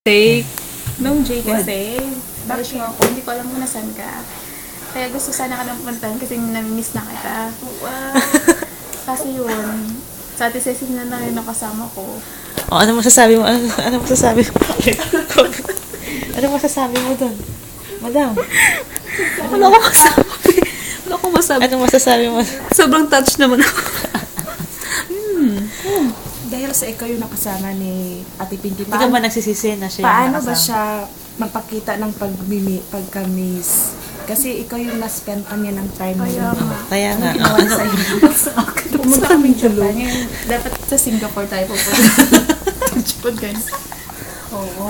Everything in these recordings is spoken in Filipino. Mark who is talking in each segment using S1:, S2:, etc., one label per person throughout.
S1: Take.
S2: Nung Jay kasi, bakit mo ako, hindi ko alam kung nasan ka. Kaya gusto sana ka nang puntahan kasi nami-miss na kita. kasi yun, sa ate Cecil na lang yung nakasama ko.
S1: O, ano masasabi mo? Ano, ano masasabi mo? ano masasabi mo doon? Madam,
S3: Wala akong masabi. Wala akong masabi.
S1: ano masasabi mo?
S3: Sobrang touch naman ako.
S4: Dahil sa ikaw yung nakasama ni Ate Pinky,
S1: Hindi ka ba nagsisisi na siya yung
S4: paano ba
S1: nakasama?
S4: siya magpakita ng pagmimi, pagka-miss? Kasi ikaw yung na-spendan niya ng time
S2: Kaya
S4: mo.
S2: nga.
S1: Kaya nga.
S4: Ginawa
S1: ano,
S4: sa'yo.
S2: Pumunta kami Japan. Ngayon, dapat sa Singapore tayo pupunta. Japan guys.
S4: Oo.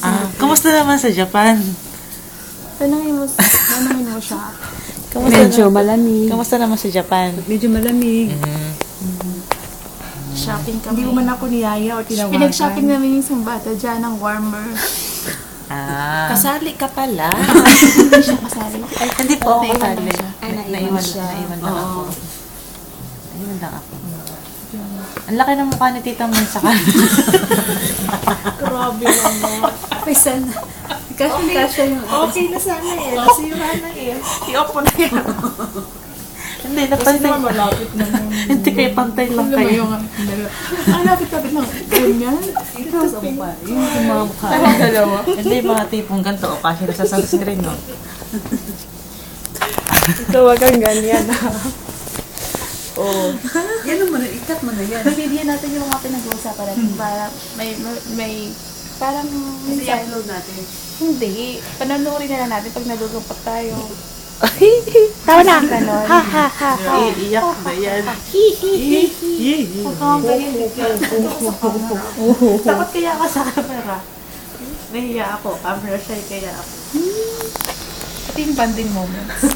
S1: ah, kamusta naman sa Japan?
S2: Tanangin mo, tanangin mo siya.
S1: Kamusta
S3: Medyo
S1: na-
S3: malamig.
S1: Kamusta naman sa Japan?
S3: Medyo malamig.
S2: Shopping kami.
S4: Hindi mo man ako niyaya o tinawagan.
S2: Pinag-shopping namin yung isang bata dyan ng warmer.
S1: Ah.
S4: Kasali ka pala.
S2: Hindi siya kasali.
S1: Ay, hindi po ako
S2: Naiwan
S1: kasali.
S4: Ay, naiwan siya.
S1: naiwan lang ako. Naiwan lang ako. Ang laki ng mukha ni Tita Mon sa kanan.
S2: Grabe naman. Paisan na. Kasi kasha yung...
S4: Okay na sana eh. Nasira na eh. I-off mo na yan.
S1: Hindi, napantay.
S4: malapit na
S1: Hindi kayo pantay lang kayo.
S2: yung... Ang lapit-lapit ng ganyan.
S1: Ito sa mukha. Yung mga mukha.
S2: Parang dalawa.
S1: Hindi, mga tipong ganito. O, kasi nasa sunscreen, no?
S4: Ikaw wag kang ganyan ha. Oh.
S3: Yan mo na, ikat mo na yan.
S2: Pag-video natin yung mga pinag-uusapan natin para may, may, may parang minsan,
S3: i-upload natin.
S2: Hindi, panonoorin na lang natin pag nalulungkot tayo.
S4: Tawa na.
S2: Ganon.
S4: Ha ha ha.
S1: Iiyak ba yan? Takot kaya ako sa camera. Nahiya ako. Camera shy kaya ako.
S2: Ito yung banding moments.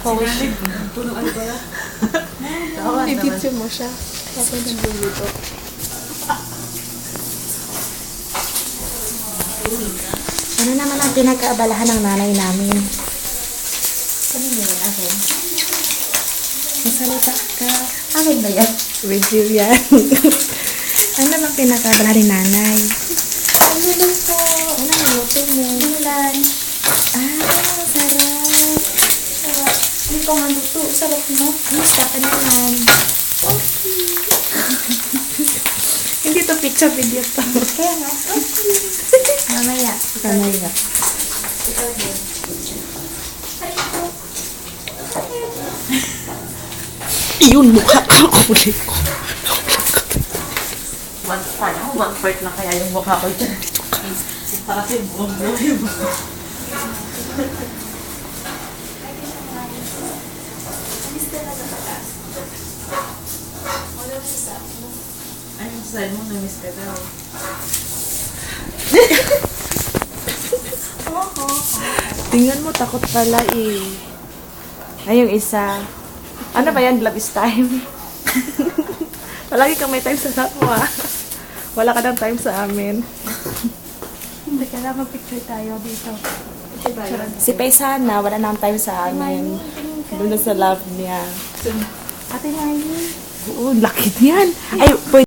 S3: Puno ano ba yan?
S2: I-picture mo siya. Tapos nagluluto.
S4: Ano naman ang pinagkaabalahan ng nanay namin?
S2: Kanino yun? Akin?
S4: Masalita ka. Akin ba yan?
S2: Video yan.
S4: ano naman pinagkaabalahan ni nanay?
S2: Ang galing po. Ano ang luto mo? Ulan.
S4: Ah, sarap.
S2: Sarap. Hindi ko nga luto. Sarap mo.
S4: Basta ka naman. Hindi to picture video to.
S2: Kaya nga.
S4: Mamaya. Mamaya. Yun, mukha ka. Huli ko.
S1: One part. Ako, one part lang kaya yung mukha ko dyan. Para kasi buong buhay mo. Ay, yung side mo, na-miss ka daw.
S4: Tingnan mo, takot pala eh. Ay, yung isa. Ano ba yan? Love is time. Palagi kang may time sa lahat mo ah. Wala ka ng time sa amin.
S2: Hindi kailangan mag-picture tayo dito.
S4: Si Paisana, wala nang time sa amin. Doon na sa love niya.
S2: Ate Miley.
S4: Oo, laki niyan. Ay, pwede.